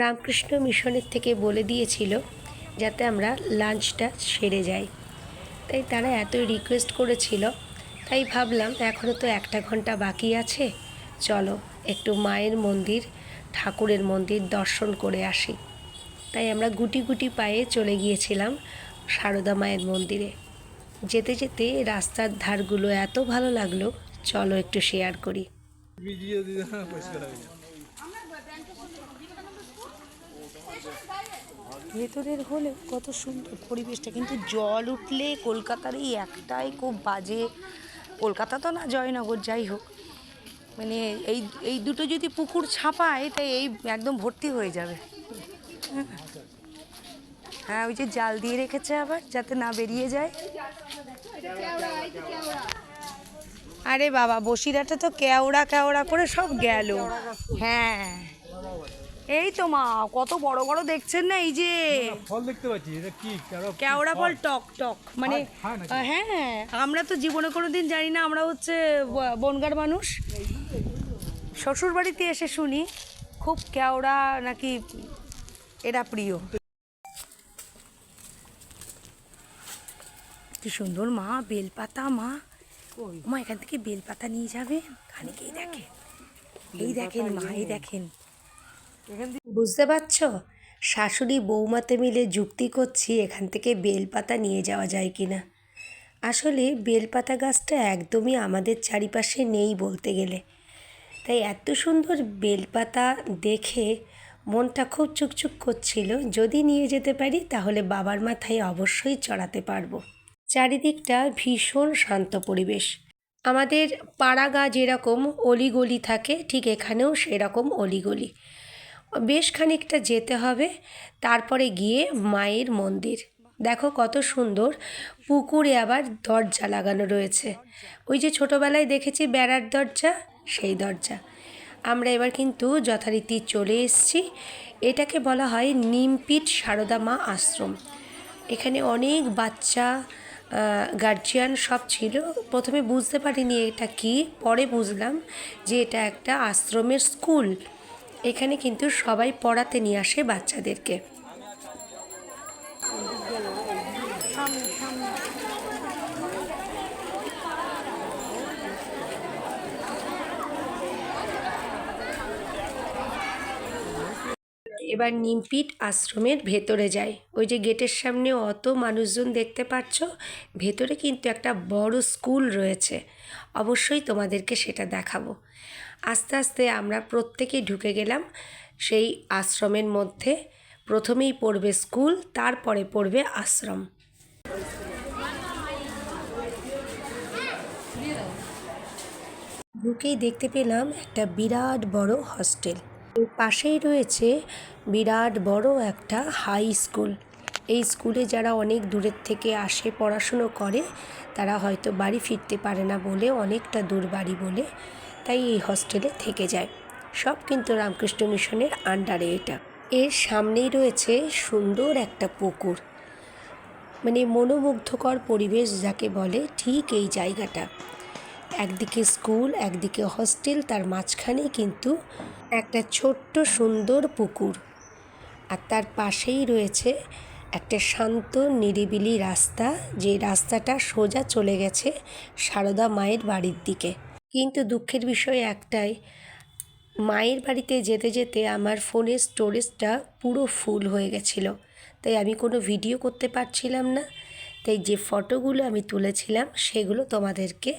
রামকৃষ্ণ মিশনের থেকে বলে দিয়েছিল যাতে আমরা লাঞ্চটা সেরে যাই। তাই তারা এতই রিকোয়েস্ট করেছিল। তাই ভাবলাম এখনও তো একটা ঘণ্টা বাকি আছে। চলো একটু মায়ের মন্দির, ঠাকুরের মন্দির দর্শন করে আসি। তাই আমরা গুটি গুটি পায়ে চলে গিয়েছিলাম সারদা মায়ের মন্দিরে। যেতে যেতে রাস্তার ধারগুলো এত ভালো লাগল, চলো একটু শেয়ার করি। ভিডিও দিতে না পরিষ্কার হবে না ভেতরের হলে কত সুন্দর পরিবেশটা। কিন্তু জল উঠলে কলকাতার এই একটাই খুব বাজে। কলকাতা তো না, জয়নগর, যাই হোক। মানে এই এই দুটো যদি পুকুর ছাপায়, তাই এই একদম ভর্তি হয়ে যাবে। হ্যাঁ ওই যে জাল দিয়ে রেখেছে আবার, যাতে না বেরিয়ে যায়। আরে বাবা, বসিরহাটে তো কেওড়া কেওড়া করে সব গেল। হ্যাঁ। এই তো মা কত বড় বড় দেখছেন না এই যে? ফল দেখতে পাচ্ছি এটা কি? কেওড়া ফল? টক টক মানে? আহ, হ্যাঁ আমরা তো জীবনে কোনো দিন জানি না আমরা হচ্ছে বনগার মানুষ। শ্বশুর বাড়িতে এসে শুনি খুব কেওড়া নাকি এরা প্রিয়। কি সুন্দর মা বেলপাতা মা। মা এখান থেকে বেলপাতা নিয়ে যাবে খানিকেই দেখেন। এই দেখেন মা এই দেখেন। বুঝতে পারছ? শাশুড়ি বৌমাতে মিলে যুক্তি করছি এখান থেকে বেলপাতা নিয়ে যাওয়া যায় কি না আসলে বেলপাতা গাছটা একদমই আমাদের চারিপাশে নেই বলতে গেলে। তাই এত সুন্দর বেলপাতা দেখে মনটা খুব চুকচুক করছিল। যদি নিয়ে যেতে পারি, তাহলে বাবার মাথায় অবশ্যই চড়াতে পারব। চারিদিকটা ভীষণ শান্ত পরিবেশ। আমাদের পাড়া গা যেরকম অলিগলি থাকে, ঠিক এখানেও সেরকম অলিগলি। বেশ খানিকটা যেতে হবে। তারপরে গিয়ে মায়ের মন্দির। দেখো কত সুন্দর। পুকুরে আবার দরজা লাগানো রয়েছে। ওই যে ছোটোবেলায় দেখেছি বেড়ার দরজা, সেই দরজা। আমরা এবার কিন্তু যথারীতি চলে এসেছি। এটাকে বলা হয় নিমপিট সারদা মা আশ্রম। এখানে অনেক বাচ্চা গার্জিয়ান সব ছিল। প্রথমে বুঝতে পারিনি এটা কি, পরে বুঝলাম যে এটা একটা আশ্রমের স্কুল এখানে কিন্তু সবাই পড়াতে নিয়ে আসে বাচ্চাদেরকে। এবার নিমপিট আশ্রমের ভেতরে যায় ওই যে গেটের সামনে অত মানুষজন দেখতে পাচ্ছ, ভেতরে কিন্তু একটা বড় স্কুল রয়েছে। অবশ্যই তোমাদেরকে সেটা দেখাবো। আস্তে আস্তে আমরা প্রত্যেকেই ঢুকে গেলাম সেই আশ্রমের মধ্যে। প্রথমেই পড়বে স্কুল, তারপরে পড়বে আশ্রম। ঢুকেই দেখতে পেলাম একটা বিরাট বড় হস্টেল পাশেই রয়েছে বিরাট বড় একটা হাই স্কুল এই স্কুলে যারা অনেক দূরের থেকে আসে, পড়াশুনো করে, তারা হয়তো বাড়ি ফিরতে পারে না বলে, অনেকটা দূর বাড়ি বলে, তাই এই হস্টেলে থেকে যায়। সব কিন্তু রামকৃষ্ণ মিশনের আন্ডারে এটা। এর সামনেই রয়েছে সুন্দর একটা পুকুর। মানে মনোমুগ্ধকর পরিবেশ যাকে বলে ঠিক এই জায়গাটা। একদিকে স্কুল, একদিকে হস্টেল তার মাঝখানে কিন্তু একটা ছোট্ট সুন্দর পুকুর। আর তার পাশেই রয়েছে একটা শান্ত, নিরিবিলি রাস্তা, যে রাস্তাটা সোজা চলে গেছে সারদা মায়ের বাড়ির দিকে। কিন্তু দুঃখের বিষয় একটাই, মায়ের বাড়িতে যেতে যেতে আমার ফোনের স্টোরেজটা পুরো ফুল হয়ে গেছিল। তাই আমি কোনো ভিডিও করতে পারছিলাম না। তাই যে ফটোগুলো আমি তুলেছিলাম, সেগুলো তোমাদেরকে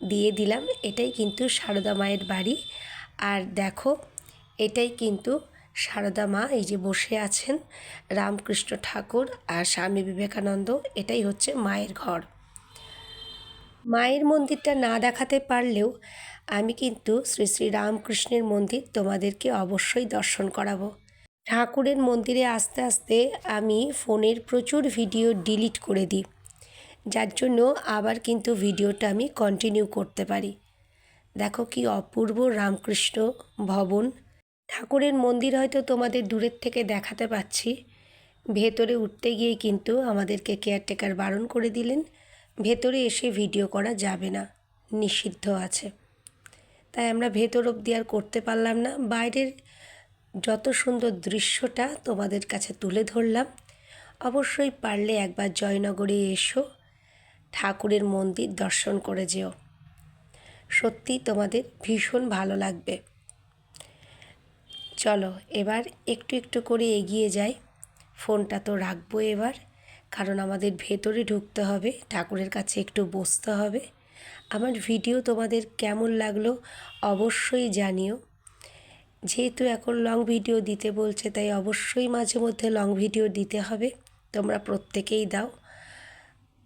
দিয়ে দিলাম। এটাই কিন্তু সারদা মায়ের বাড়ি। আর দেখো, এটাই কিন্তু সারদা মা এই যে বসে আছেন, রামকৃষ্ণ ঠাকুর আর স্বামী বিবেকানন্দ, এটাই হচ্ছে মায়ের ঘর। মায়ের মন্দিরটা না দেখাতে পারলেও আমি কিন্তু শ্রী শ্রী রামকৃষ্ণের মন্দির তোমাদেরকে অবশ্যই দর্শন করাবো। ঠাকুরের মন্দিরে আস্তে আস্তে আমি ফোনের প্রচুর ভিডিও ডিলিট করে দিই, যার জন্য আবার কিন্তু ভিডিওটা আমি কন্টিনিউ করতে পারি। দেখো কি অপূর্ব রামকৃষ্ণ ভবন। ঠাকুরের মন্দির হয়তো তোমাদের দূরের থেকে দেখাতে পাচ্ছি। ভেতরে উঠতে গিয়ে কিন্তু আমাদেরকে কেয়ারটেকার বারণ করে দিলেন। ভেতরে এসে ভিডিও করা যাবে না, নিষিদ্ধ আছে। তাই আমরা ভেতর অবধি আর করতে পারলাম না। বাইরের যত সুন্দর দৃশ্যটা তোমাদের কাছে তুলে ধরলাম, অবশ্যই পারলে একবার জয়নগরে এসো, ঠাকুরের মন্দির দর্শন করে যেও। সত্যি তোমাদের ভীষণ ভালো লাগবে। চলো, এবার একটু একটু করে এগিয়ে যাই। ফোনটা তো রাখব এবার, কারণ আমাদের ভেতরে ঢুকতে হবে, ঠাকুরের কাছে একটু বসতে হবে। আমার ভিডিও তোমাদের কেমন লাগল অবশ্যই জানিও। যেহেতু এখন লং ভিডিও দিতে বলছে, তাই অবশ্যই মাঝে মধ্যে লং ভিডিও দিতে হবে, তোমরা প্রত্যেকেই দাও।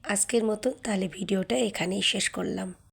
আজকের মতো তাহলে ভিডিওটা এখানেই শেষ করলাম।